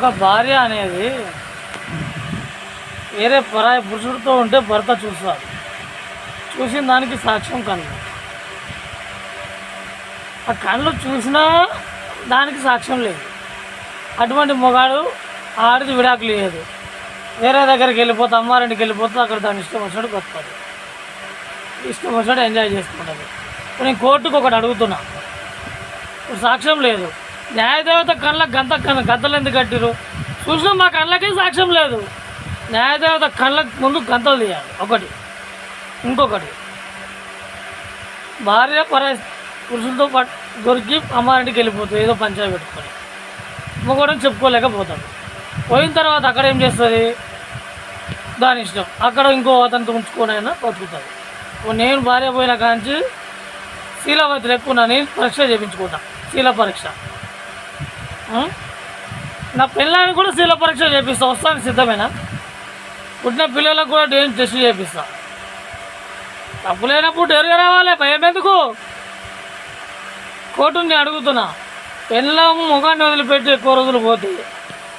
ఒక భార్య అనేది వేరే పరాయి పురుషుడితో ఉంటే భర్త చూస్తారు. చూసిన దానికి సాక్ష్యం కళ్ళు ఆ కళ్ళు చూసినా దానికి సాక్ష్యం లేదు. అటువంటి మొగాడు ఆడిది విడాకులు లేదు వేరే దగ్గరికి వెళ్ళిపోతే అమ్మారింటికి వెళ్ళిపోతే అక్కడ దాని ఇష్టం వచ్చినట్టు బతుకుతుంది ఇష్టం వచ్చినట్టు ఎంజాయ్ చేసుకుంటుంది నేను కోర్టుకు ఒకటి అడుగుతున్నా. సాక్ష్యం లేదు. న్యాయదేవత కళ్ళకు గంత గంతలు ఎందుకు కట్టిరు చూసినా మా కళ్ళకి సాక్ష్యం లేదు. న్యాయదేవత కళ్ళకు ముందు గంతలు తీయాలి. ఒకటి. ఇంకొకటి. భార్య పర పురుషులతో పాటు దొరికి అమ్మారింటికి వెళ్ళిపోతుంది ఏదో పంచాయతీ పెట్టుకొని మొగోడని చెప్పుకోలేకపోతాడు. పోయిన తర్వాత అక్కడ ఏం చేస్తుంది? దాని ఇష్టం. అక్కడ ఇంకో అతనితో ఉంచుకోనైనా బతుకుతుంది ఇప్పుడు నేను భార్య పోయిన కాంచి శీలవతి లెక్కున్నా నేను పరీక్ష చేయించుకుంటా. శీల పరీక్ష. నా పిల్లానికి కూడా శీల పరీక్ష చేపిస్తా వస్తాను సిద్ధమేనా? పుట్టిన పిల్లలకు కూడా డేంజ్ టెస్ట్ చేపిస్తా. తప్పు లేనప్పుడు డేరుగా రావాలి భయం ఎందుకు? కోర్టుని అడుగుతున్నా పెళ్ళం ముఖాన్ని వదిలిపెట్టి ఎక్కువ రోజులు పోతే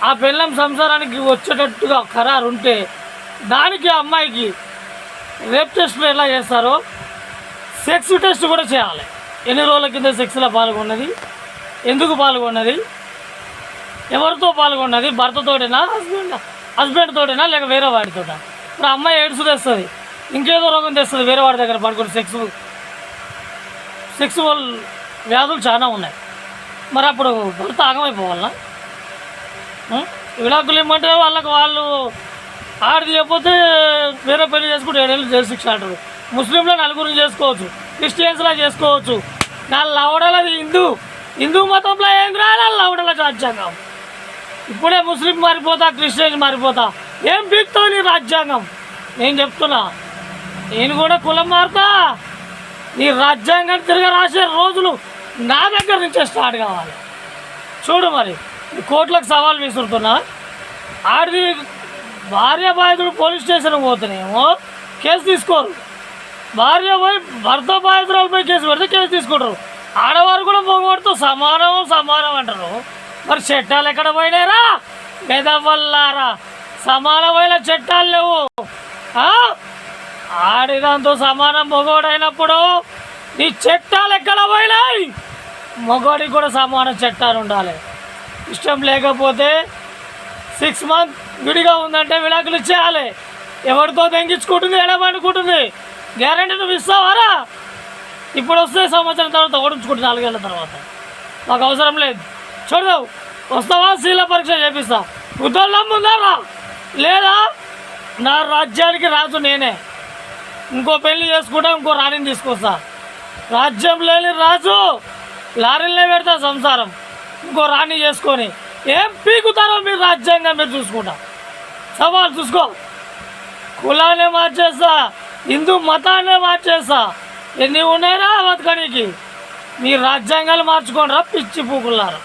ఆ పెళ్ళం సంసారానికి వచ్చేటట్టుగా ఖరారు ఉంటే దానికి ఆ అమ్మాయికి రేప్ టెస్ట్లు ఎలా చేస్తారో సెక్స్ టెస్ట్ కూడా చేయాలి. ఎన్ని రోజుల కింద సెక్స్లో పాల్గొన్నది? ఎందుకు పాల్గొన్నది? ఎవరితో పాల్గొన్నది? భర్తతోటేనా? హస్బెండ్ హస్బెండ్ తోటేనా లేక వేరే వాడితోటా? ఇప్పుడు అమ్మాయి ఏడుసు తెస్తుంది. ఇంకేదో రోగం తెస్తుంది వేరే వాడి దగ్గర పడుకుని సెక్స్ సెక్సువల్ వ్యాధులు చాలా ఉన్నాయి. మరి అప్పుడు భర్త ఆగమైపోవాలనా? విడాకులు ఇమ్మంటే వాళ్ళకి వాళ్ళు ఆడిది చెప్పితే వేరే పెళ్ళి చేసుకుంటే ఏడేళ్ళు జైలు శిక్ష అంటారు. ముస్లింలో నలుగురిని చేసుకోవచ్చు క్రిస్టియన్స్లో చేసుకోవచ్చు. నా లవడలది హిందూ. హిందూ మతంలో ఏం రాయాలి లవడల రాజ్యాంగం? ఇప్పుడే ముస్లిం మారిపోతా క్రిస్టియన్ మారిపోతా. ఏం పీక్తావు నీ రాజ్యాంగం? నేను చెప్తున్నా. నేను కూడా కులం మారుతా. నీ రాజ్యాంగం తిరిగి రాసే రోజులు నా దగ్గర నుంచే స్టార్ట్ కావాలి. చూడు మరి కోర్టులకు సవాల్ విసురుతున్నా. ఆడి భార్య బాధితుడు పోలీస్ స్టేషన్కి పోతేనేమో కేసు తీసుకోరు. భార్య పోయి భర్త బాధితురాలపై కేసు పెడితే కేసు తీసుకుంటారు. ఆడవారు కూడా మగవాడితో సమానం సమానం అంటారు. మరి చట్టాలు ఎక్కడ పోయినారా మెదవల్లారా సమానమైన చట్టాలు లేవు. ఆడినంతో సమానం మగవాడైనప్పుడు నీ చట్టాలు ఎక్కడ పోయినాయి? మగవాడికి కూడా సమాన చట్టాలు ఉండాలి. ఇష్టం లేకపోతే సిక్స్ మంత్ విడిగా ఉందంటే విడాకులు ఇచ్చేయాలి. ఎవరితో తెంగించుకుంటుంది ఎడమనుకుంటుంది గ్యారంటీ నువ్వు ఇస్తావారా? ఇప్పుడు వస్తే సంవత్సరం తర్వాత ఓడించుకుంటుంది నాలుగేళ్ళ తర్వాత. మాకు అవసరం లేదు. చూడదావు వస్తావా? శీల పరీక్ష చేపిస్తా. ఉద్దోళ్ళం ముందారా? లేదా? నా రాజ్యానికి రాజు నేనే. ఇంకో పెళ్ళి చేసుకుంటా ఇంకో రాణిని తీసుకొస్తా. రాజ్యం లేని రాజు లారీలనే పెడతా సంసారం. ఇంకో రాణి చేసుకొని ఏం పీకుతారో మీరు రాజ్యాంగం మీరు చూసుకుంటా. సవాల్ చూసుకో. కులాన్ని మార్చేస్తా హిందూ మతాన్ని మార్చేస్తా. ఎన్ని ఉన్నాయిరా బతకడానికి మీ రాజ్యాంగాలు మార్చుకోండి రా పిచ్చి పూకులారా